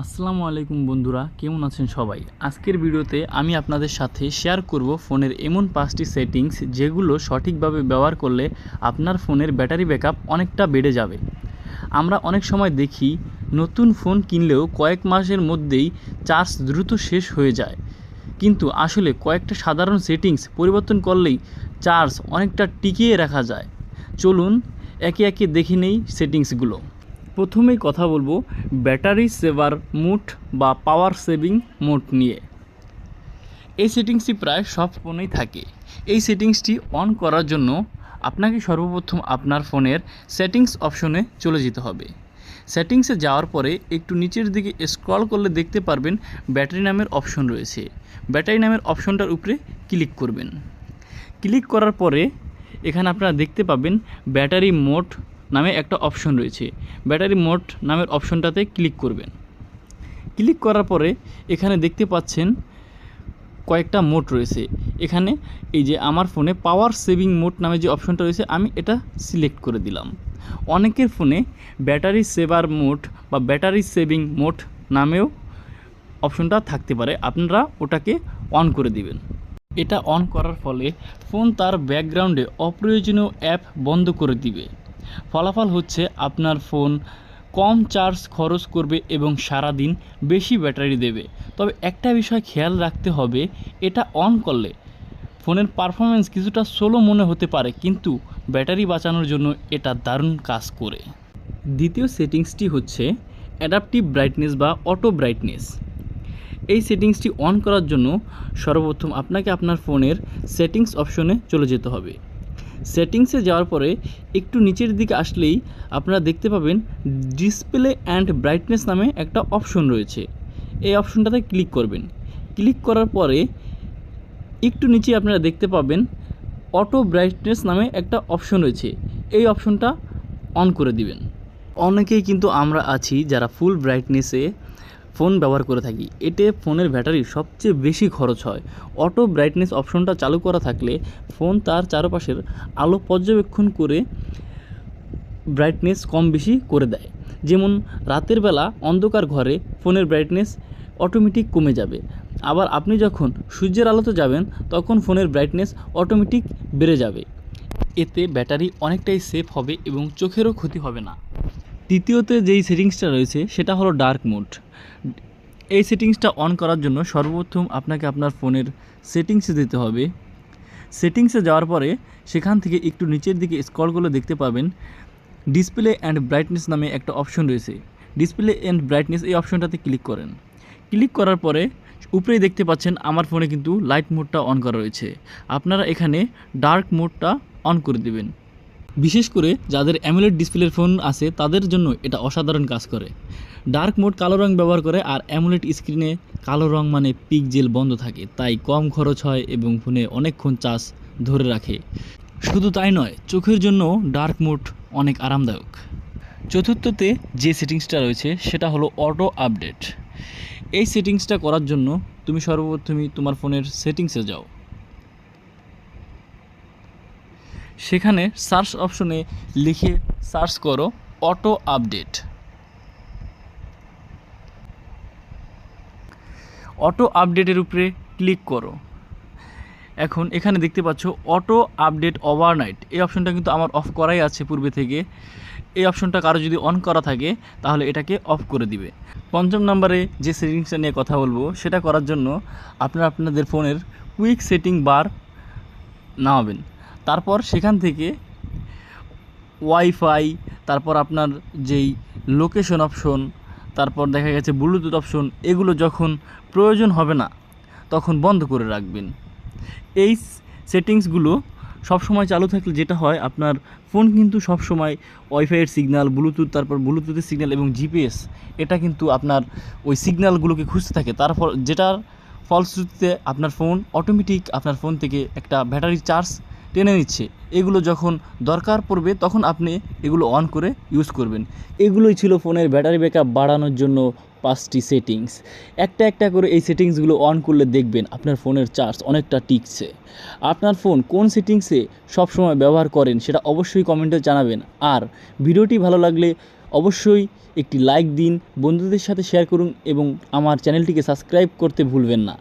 আসসালামু আলাইকুম বন্ধুরা, কেমন আছেন সবাই? আজকের ভিডিওতে আমি আপনাদের সাথে শেয়ার করব ফোনের এমন পাঁচটি সেটিংস যেগুলো সঠিকভাবে ব্যবহার করলে আপনার ফোনের ব্যাটারি ব্যাকআপ অনেকটা বেড়ে যাবে। আমরা অনেক সময় দেখি, নতুন ফোন কিনলেও কয়েক মাসের মধ্যেই চার্জ দ্রুত শেষ হয়ে যায়। কিন্তু আসলে কয়েকটা সাধারণ সেটিংস পরিবর্তন করলেই চার্জ অনেকটা টিকিয়ে রাখা যায়। চলুন, একে একে দেখে নেই সেটিংসগুলো প্রথমেই কথা বলব ব্যাটারি সেভার মুড বা পাওয়ার সেভিং মোড নিয়ে। এই সেটিংসটি প্রায় সব ফোনেই থাকে। এই সেটিংসটি অন করার জন্য আপনাকে সর্বপ্রথম আপনার ফোনের সেটিংস অপশনে চলে যেতে হবে। সেটিংসে যাওয়ার পরে একটু নিচের দিকে স্ক্রল করলে দেখতে পারবেন ব্যাটারি নামের অপশন রয়েছে। ব্যাটারি নামের অপশনটার উপরে ক্লিক করবেন। ক্লিক করার পরে এখানে আপনারা দেখতে পাবেন ব্যাটারি মোড নামে একটা অপশন রয়েছে। ব্যাটারি মোড নামের অপশনটাতে ক্লিক করবেন। ক্লিক করার পরে এখানে দেখতে পাচ্ছেন কয়েকটা মোড রয়েছে। এখানে এই যে আমার ফোনে পাওয়ার সেভিং মোড নামে যে অপশনটা রয়েছে, আমি এটা সিলেক্ট করে দিলাম। অনেকের ফোনে ব্যাটারি সেভার মোড বা ব্যাটারি সেভিং মোড নামেও অপশনটা থাকতে পারে। আপনারা ওটাকে অন করে দিবেন। এটা অন করার ফলে ফোন তার ব্যাকগ্রাউন্ডে অপ্রয়োজনীয় অ্যাপ বন্ধ করে দিবে। ফলাফল হচ্ছে আপনার ফোন কম চার্জ খরচ করবে এবং সারাদিন বেশি ব্যাটারি দেবে। তবে একটা বিষয় খেয়াল রাখতে হবে, এটা অন করলে ফোনের পারফরমেন্স কিছুটা সোলো মনে হতে পারে, কিন্তু ব্যাটারি বাঁচানোর জন্য এটা দারুণ কাজ করে। দ্বিতীয় সেটিংসটি হচ্ছে অ্যাডাপটিভ ব্রাইটনেস বা অটো ব্রাইটনেস। এই সেটিংসটি অন করার জন্য সর্বপ্রথম আপনাকে আপনার ফোনের সেটিংস অপশনে চলে যেতে হবে। সেটিংসে যাওয়ার পরে একটু নিচের দিকে আসলেই আপনারা দেখতে পাবেন ডিসপ্লে অ্যান্ড ব্রাইটনেস নামে একটা অপশন রয়েছে। এই অপশনটাতে ক্লিক করবেন। ক্লিক করার পরে একটু নিচে আপনারা দেখতে পাবেন অটো ব্রাইটনেস নামে একটা অপশন রয়েছে। এই অপশনটা অন করে দিবেন। অনেকেই কিন্তু আমরা আছি যারা ফুল ব্রাইটনেসে ফোন ব্যবহার করে থাকি। এতে ফোনের ব্যাটারি সবচেয়ে বেশি খরচ হয়। অটো ব্রাইটনেস অপশনটা চালু করা থাকলে ফোন তার চারপাশের আলো পর্যবেক্ষণ করে ব্রাইটনেস কম বেশি করে দেয়। যেমন, রাতের বেলা অন্ধকার ঘরে ফোনের ব্রাইটনেস অটোমেটিক কমে যাবে। আবার আপনি যখন সূর্যের আলোতে যাবেন, তখন ফোনের ব্রাইটনেস অটোমেটিক বেড়ে যাবে। এতে ব্যাটারি অনেকটাই সেফ হবে এবং চোখেরও ক্ষতি হবে না। তৃতীয়তে যেই সেটিংসটা রয়েছে, সেটা হলো ডার্ক মোড এই সেটিংসটা অন করার জন্য সর্বপ্রথম আপনাকে আপনার ফোনের সেটিংসে যেতে হবে। সেটিংসে যাওয়ার পরে সেখান থেকে একটু নিচের দিকে স্ক্রল করলে দেখতে পাবেন ডিসপ্লে অ্যান্ড ব্রাইটনেস নামে একটা অপশন রয়েছে। ডিসপ্লে অ্যান্ড ব্রাইটনেস এই অপশনটাতে ক্লিক করেন। ক্লিক করার পরে উপরেই দেখতে পাচ্ছেন আমার ফোনে কিন্তু লাইট মোডটা অন করা রয়েছে। আপনারা এখানে ডার্ক মোডটা অন করে দেবেন। বিশেষ করে যাদের অ্যামুলেট ডিসপ্লের ফোন আছে, তাদের জন্য এটা অসাধারণ কাজ করে। ডার্ক মোড কালো রং ব্যবহার করে আর অ্যামুলেট স্ক্রিনে কালো রং মানে পিকজেল বন্ধ থাকে, তাই কম খরচ হয় এবং ফোনে অনেকক্ষণ চার্জ ধরে রাখে। শুধু তাই নয়, চোখের জন্য ডার্ক মোড অনেক আরামদায়ক। চতুর্থতে যে সেটিংসটা রয়েছে, সেটা হলো অটো আপডেট। এই সেটিংসটা করার জন্য তুমি সর্বপ্রথমই তোমার ফোনের সেটিংসে যাও। সেখানে সার্চ অপশনে লিখে সার্চ করো অটো আপডেট। অটো আপডেটের উপরে ক্লিক করো। এখন এখানে দেখতে পাচ্ছ অটো আপডেট ওভারনাইট। এই অপশনটা কিন্তু আমার অফ করাই আছে পূর্বে থেকে। এই অপশনটা কারও যদি অন করা থাকে, তাহলে এটাকে অফ করে দিবে। পঞ্চম নম্বরে যে সেটিংসটা নিয়ে কথা বলব, সেটা করার জন্য আপনারা আপনাদের ফোনের কুইক সেটিং বার নামাবেন। তারপর সেখান থেকে ওয়াইফাই, তারপর আপনার যেই লোকেশন অপশন, তারপর দেখা গেছে ব্লুটুথ অপশন, এগুলো যখন প্রয়োজন হবে না, তখন বন্ধ করে রাখবেন। এই সেটিংসগুলো সবসময় চালু থাকলে যেটা হয়, আপনার ফোন কিন্তু সবসময় ওয়াইফাইয়ের সিগন্যাল, ব্লুটুথ, তারপর ব্লুটুথের সিগন্যাল এবং জিপিএস, এটা কিন্তু আপনার ওই সিগন্যালগুলোকে খুঁজতে থাকে। তার ফল, যেটার ফলশ্রুতিতে আপনার ফোন অটোমেটিক আপনার ফোন থেকে একটা ব্যাটারি চার্জ টেনে নিচ্ছে। এগুলো যখন দরকার পড়বে, তখন আপনি এগুলো অন করে ইউজ করবেন। এগুলোই ছিল ফোনের ব্যাটারি ব্যাকআপ বাড়ানোর জন্য পাঁচটি সেটিংস একটা একটা করে এই সেটিংসগুলো অন করলে দেখবেন আপনার ফোনের চার্জ অনেকটা টিকছে। আপনার ফোন কোন সেটিংসে সবসময় ব্যবহার করেন সেটা অবশ্যই কমেন্টে জানাবেন। আর ভিডিওটি ভালো লাগলে অবশ্যই একটি লাইক দিন, বন্ধুদের সাথে শেয়ার করুন এবং আমার চ্যানেলটিকে সাবস্ক্রাইব করতে ভুলবেন না।